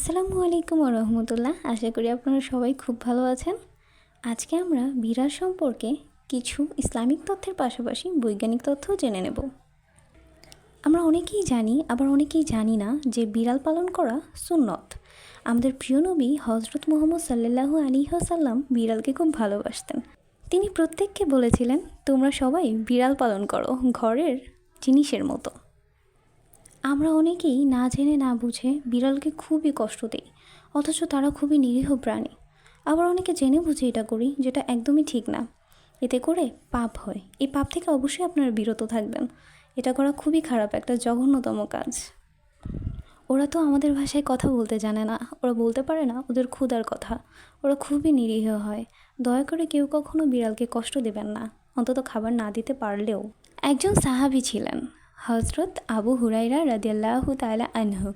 আসসালামু আলাইকুম রহমতুল্লাহ। আশা করি আপনারা সবাই খুব ভালো আছেন। আজকে আমরা বিড়াল সম্পর্কে কিছু ইসলামিক তথ্যের পাশাপাশি বৈজ্ঞানিক তথ্যও জেনে নেব। আমরা অনেকেই জানি, আবার অনেকেই জানি না যে বিড়াল পালন করা সুন্নত। আমাদের প্রিয় নবী হজরত মোহাম্মদ সাল্লাল্লাহু আলী সাল্লাম বিড়ালকে খুব ভালোবাসতেন। তিনি প্রত্যেককে বলেছিলেন, তোমরা সবাই বিড়াল পালন করো ঘরের জিনিসের মতো। আমরা অনেকেই না জেনে না বুঝে বিড়ালকে খুবই কষ্ট দিই, অথচ তারা খুবই নিরীহ প্রাণী। আবার অনেকে জেনে বুঝে এটা করি যেটা একদমই ঠিক না। এতে করে পাপ হয়। এই পাপ থেকে অবশ্যই আপনারা বিরত থাকবেন। এটা করা খুবই খারাপ একটা জঘন্যতম কাজ। ওরা তো আমাদের ভাষায় কথা বলতে জানে না। ওরা বলতে পারে না ওদের ক্ষুধার কথা। ওরা খুবই নিরীহ হয়। দয়া করে কেউ কখনো বিড়ালকে কষ্ট দেবেন না। অন্তত খাবার না দিতে পারলেও। একজন সাহাবি ছিলেন। হজরত আবু হুরাইরা রাদিয়াল্লাহু তাআলা আনহু।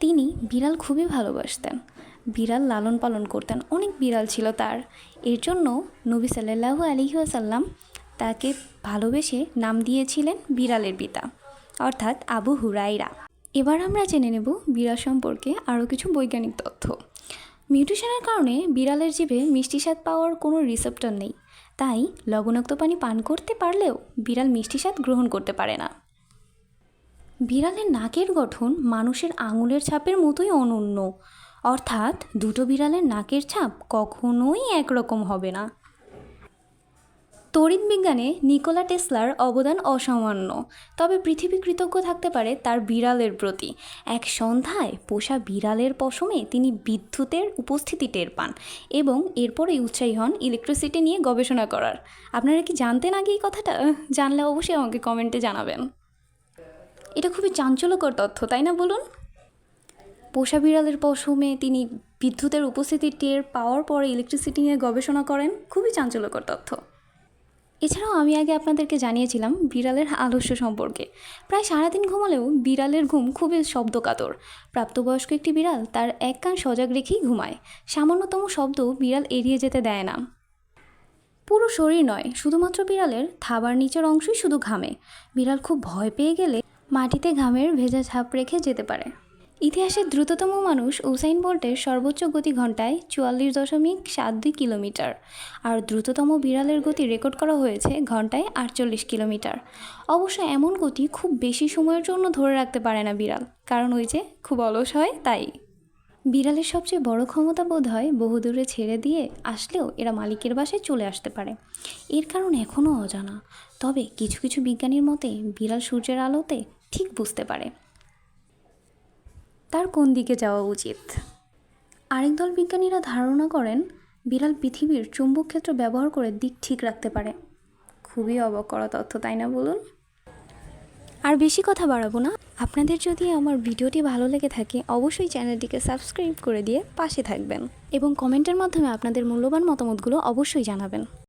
তিনি বিড়াল খুবই ভালোবাসতেন। বিড়াল লালন পালন করতেন। অনেক বিড়াল ছিল তার। এর জন্য নবী সাল্লাল্লাহু আলাইহি ওয়াসাল্লাম তাকে ভালোবেসে নাম দিয়েছিলেন বিড়ালের পিতা, অর্থাৎ আবু হুরাইরা এবার আমরা জেনে নেব বিড়াল সম্পর্কে আরও কিছু বৈজ্ঞানিক তথ্য। মিউটেশনের কারণে বিড়ালের জীবে মিষ্টি স্বাদ পাওয়ার কোনো রিসেপ্টর নেই। তাই লবণাক্ত পানি পান করতে পারলেও বিড়াল মিষ্টি স্বাদ গ্রহণ করতে পারে না। বিড়ালের নাকের গঠন মানুষের আঙুলের ছাপের মতোই অনন্য। অর্থাৎ দুটো বিড়ালের নাকের ছাপ কখনোই একরকম হবে না। তড়িৎ বিজ্ঞানে নিকোলা টেসলার অবদান অসামান্য। তবে পৃথিবী কৃতজ্ঞ থাকতে পারে তার বিড়ালের প্রতি। এক সন্ধ্যায় পোষা বিড়ালের পশমে তিনি বিদ্যুতের উপস্থিতি টের পান এবং এরপরেই উৎসাহী হন ইলেকট্রিসিটি নিয়ে গবেষণা করার। আপনারা কি জানতেন আগে এই কথাটা? জানলে অবশ্যই আমাকে কমেন্টে জানাবেন। এটা খুবই চাঞ্চল্যকর তথ্য, তাই না বলুন? পোষা বিড়ালের পশমে তিনি বিদ্যুতের উপস্থিতি টের পাওয়ার পরে ইলেকট্রিসিটি নিয়ে গবেষণা করেন, খুবই চাঞ্চল্যকর তথ্য। এছাড়াও আমি আগে আপনাদেরকে জানিয়েছিলাম বিড়ালের আলস্য সম্পর্কে। প্রায় সারাদিন ঘুমালেও বিড়ালের ঘুম খুবই শব্দকাতর। প্রাপ্তবয়স্ক একটি বিড়াল তার এক কান সজাগ রেখেই ঘুমায়। সামান্যতম শব্দ বিড়াল এড়িয়ে যেতে দেয় না। পুরো শরীর নয়, শুধুমাত্র বিড়ালের থাবার নিচের অংশই শুধু ঘামে। বিড়াল খুব ভয় পেয়ে গেলে মাটিতে ঘামের ভেজা ছাপ রেখে যেতে পারে। ইতিহাসের দ্রুততম মানুষ উসাইন বোল্টের সর্বোচ্চ গতি ঘন্টায় চুয়াল্লিশ দশমিক সাত দুই কিলোমিটার আর দ্রুততম বিড়ালের গতি রেকর্ড করা হয়েছে ঘন্টায় আটচল্লিশ কিলোমিটার। অবশ্য এমন গতি খুব বেশি সময়ের জন্য ধরে রাখতে পারে না বিড়াল, কারণ ওই যে খুব অলস হয় তাই। বিড়ালের সবচেয়ে বড় ক্ষমতা বোধ হয় বহুদূরে ছেড়ে দিয়ে আসলেও এরা মালিকের বাসায় চলে আসতে পারে। এর কারণ এখনও অজানা। তবে কিছু কিছু বিজ্ঞানীর মতে, বিড়াল সূর্যের আলোতে ঠিক বুঝতে পারে। তার কোন দিকে যাওয়া উচিত? আরেক দল বিজ্ঞানীরা ধারণা করেন, বিড়াল পৃথিবীর চুম্বক ক্ষেত্র ব্যবহার করে দিক ঠিক রাখতে পারে। খুবই অবাক করা তথ্য, তাই না বলুন? আর বেশি কথা বাড়াবো না। আপনাদের যদি আমার ভিডিওটি ভালো লেগে থাকে, অবশ্যই চ্যানেলটিকে সাবস্ক্রাইব করে দিয়ে পাশে থাকবেন এবং কমেন্টের মাধ্যমে আপনাদের মূল্যবান মতামতগুলো অবশ্যই জানাবেন।